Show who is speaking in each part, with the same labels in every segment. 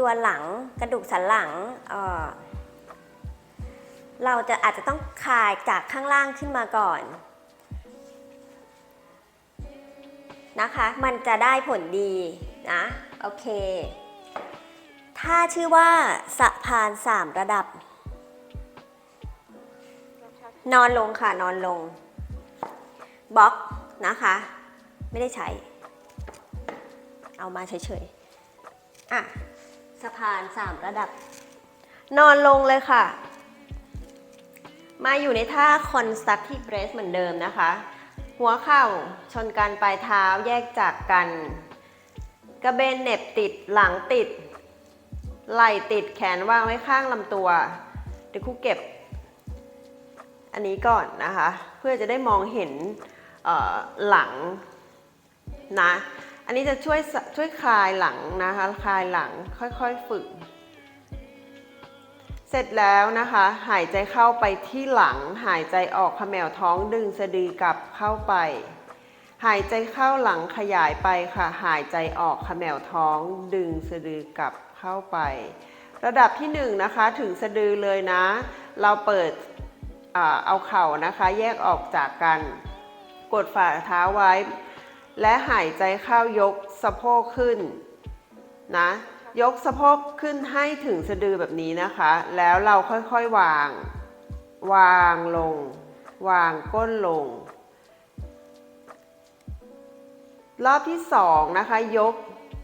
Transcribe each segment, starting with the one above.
Speaker 1: ตัวหลังกระดูกสันหลังเเราจะอาจจะต้องคลายจากข้างล่างขึ้นมาก่อนนะคะ มันจะได้ผลดีนะ โอเค ถ้าชื่อว่าสะพานสามระดับ นอนลงค่ะ นอนลง บล็อกนะคะ ไม่ได้ใช้ เอามาเฉยๆ อะ สะพานสามระดับ นอนลงเลยค่ะ มาอยู่ในท่า constructive brace เหมือนเดิมนะคะ หัวเข่าชนกันปลายเท้าแยกจากกัน กระเบนเหน็บติดหลังติด ไหล่ติดแขนวางไว้ข้างลำตัวเดี๋ยวครูเก็บ อันนี้ก่อนนะคะ เพื่อจะได้มองเห็นหลังนะ อันนี้จะช่วยช่วยคลายหลังนะคะ คลายหลังค่อยๆฝึก เสร็จแล้วนะคะ หายใจเข้าไปที่หลัง หายใจออกขมวท้องดึงสะดือกลับเข้าไป หายใจเข้าหลังขยายไปค่ะ หายใจออกขมวท้องดึงสะดือกลับเข้าไป ระดับที่หนึ่งนะคะถึงสะดือเลยนะ เราเปิดอเอาเข่านะคะ แยกออกจากกัน กดฝ่าเท้าไว้ และหายใจเข้ายกสะโพกขึ้นนะ ยกสะโพกขึ้นให้ถึงสะดือแบบนี้นะคะ แล้วเราค่อยๆวาง วางลง วางก้นลง รอบที่สองนะคะ ยก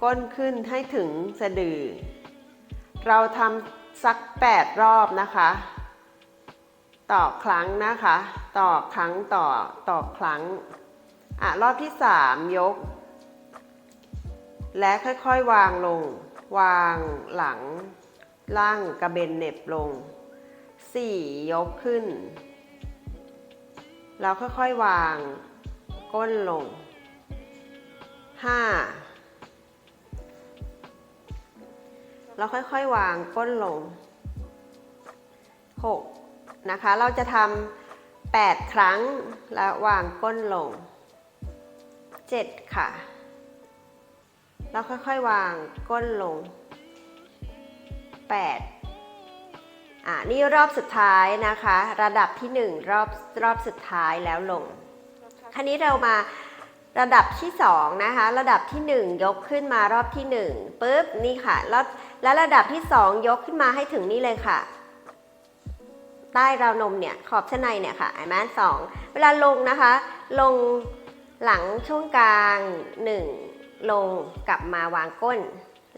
Speaker 1: ก้นขึ้นให้ถึงสะดือ เราทำสัก 8 รอบนะคะ ต่อครั้งนะคะ ต่อครั้งต่อต่อครั้ง อะรอบที่3ยก และค่อยๆวางลง วางหลังล่างกระเบนเน็บลง4ยกขึ้น แล้วค่อยๆวางก้นลง5แล้วค่อยๆวางก้นลง 6 นะคะ เราจะทำ8ครั้งแล้ววางก้นลง 7 ค่ะ แล้วค่อยๆวางก้นลง 8 อ่านี่รอบสุดท้ายนะคะ ระดับที่ 1 รอบรอบสุดท้ายแล้วลง คราวนี้เรามาระดับที่ 2 นะคะ ระดับที่ 1 ยกขึ้นมารอบที่1ปุ๊บนี่ค่ะ แล้วแล้วระดับที่ 2 ยกขึ้นมาให้ถึงนี่เลยค่ะ ใต้ราวนมเนี่ยขอบชั้นในเนี่ยค่ะไอแมนสองเวลาลงนะคะ ลง หลังช่วงกลาง 1 ลงกลับมาวางก้น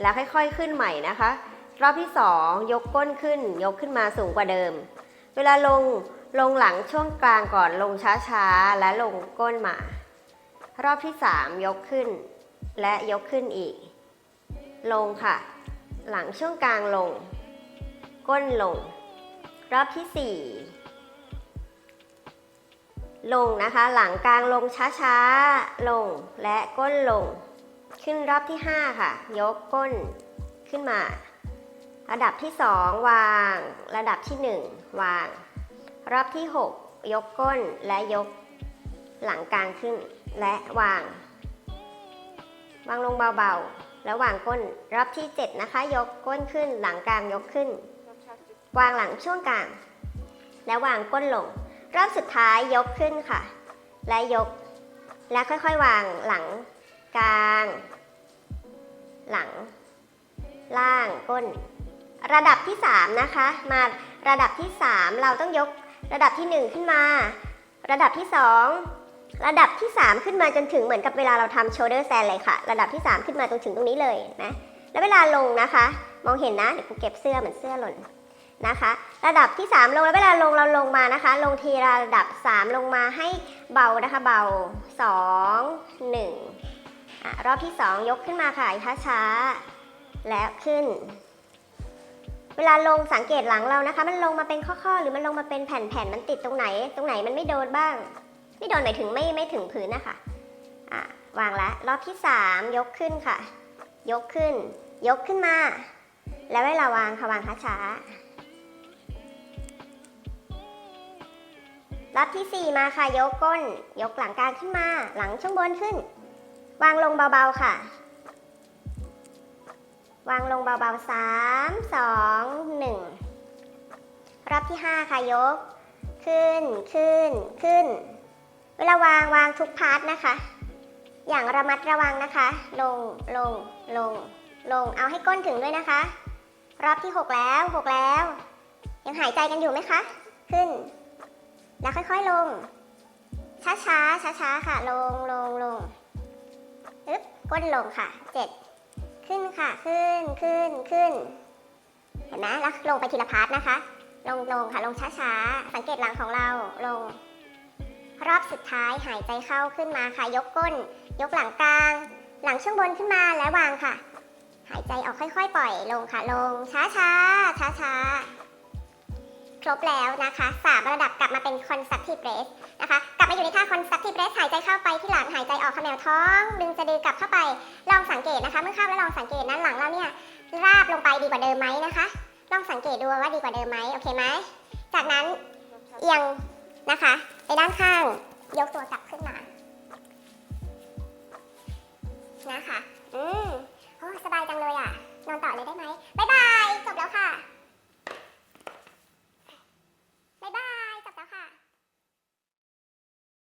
Speaker 1: แล้วค่อยๆขึ้นใหม่นะคะ รอบที่ 2 ยกก้นขึ้น ยกขึ้นมาสูงกว่าเดิม เวลาลงลงหลังช่วงกลางก่อนลงช้าๆ และลงก้นมา รอบที่ 3 ยกขึ้น และยกขึ้นอีก ลงค่ะ หลังช่วงกลางลง ก้นลง รอบที่ 4 ลงนะคะ หลังกลางลงช้าๆ ลงและก้นลง ขึ้นรอบที่ 5 ค่ะ ยกก้นขึ้นมา ระดับที่ 2 วาง ระดับที่ 1 วาง รอบที่ 6 ยกก้นและยก หลังกลางขึ้นและวาง วางลงเบาๆ แล้ววางก้น รอบที่ 7 นะคะ ยกก้นขึ้น หลังกลางยกขึ้น วางหลังช่วงกลาง แล้ววางก้นลง รอบสุดท้ายยกขึ้นค่ะ และยก และค่อยๆวางหลังกลาง หลัง ล่างก้น ระดับที่ 3 นะคะ มาระดับที่ 3 เราต้องยกระดับที่ 1 ขึ้นมา ระดับที่ 2 ระดับที่ 3 ขึ้นมาจนถึงเหมือนกับเวลาเราทำ shoulder stand เลยค่ะ ระดับที่ 3 ขึ้นมาตรงถึงตรงนี้เลยนะแล้วเวลาลงนะคะ มองเห็นนะเดี๋ยวกูเก็บเสื้อเหมือนเสื้อหล่น นะคะ ระดับที่ 3 ลงแล้วเวลาลงเราลงมานะคะ ลงทีละระดับ 3 ลงมาให้เบานะคะเบา 2 1อะรอบที่ 2 ยกขึ้นมาค่ะช้าๆแล้วขึ้น เวลาลงสังเกตหลังเรานะคะ มันลงมาเป็นข้อๆ หรือมันลงมาเป็นแผ่นๆมันติดตรงไหน ตรงไหนมันไม่โดนบ้าง ไม่โดนหมายถึงไม่ไม่ถึงพื้นนะคะอะวางละรอบที่ 3 ยกขึ้นค่ะ ยกขึ้น ยกขึ้นมา แล้วเวลาวางค่ะวางช้าๆ รอบที่ 4 มาค่ะ ยกก้น ยกหลังกลางขึ้นมา หลังช่วงบนขึ้น วางลงเบาๆค่ะ
Speaker 2: วางลงเบาๆสามสองหนึ่งรอบที่ห้าค่ะยก ขึ้นขึ้นขึ้น เวลาวางวางทุกพาร์ทนะคะ อย่างระมัดระวังนะคะ ลงลงลงลงเอาให้ก้นถึงด้วยนะคะ รอบที่หกแล้วหกแล้ว ยังหายใจกันอยู่ไหมคะ ขึ้น แล้วค่อยๆลง ช้าช้าช้าช้าๆค่ะ ลงลงลงอึ๊บก้นลงค่ะเจ็ดขึ้นค่ะขึ้นขึ้นขึ้น เห็นไหมแล้วลงไปทีละพาร์ทนะคะ ลงลงค่ะลงช้าช้าๆสังเกตหลังของเราลง รอบสุดท้ายหายใจเข้าขึ้นมาค่ะ ยกก้น ยกหลังกลาง หลังช่วงบนขึ้นมาแล้ววางค่ะ หายใจออกค่อยๆ ปล่อยลงค่ะลงช้าช้าช้าช้าๆ ครบแล้วนะคะสามระดับกลับมาเป็น constructive breath นะคะ กลับมาอยู่ในท่า constructive breath หายใจเข้าไปที่หลังหายใจออกขมวท้อง ดึงสะดือกลับเข้าไปลองสังเกตนะคะเมื่อเข้าแล้วลองสังเกตนั้นหลังเราเนี่ยราบลงไปดีกว่าเดิมไหมนะคะ ลองสังเกตดูว่าดีกว่าเดิมไหมโอเคไหมจากนั้นเอียงนะคะไปด้านข้างยกตัวกลับขึ้นมานะคะ อืมโอ้สบายจังเลยอะ นอนต่อเลยได้ไหม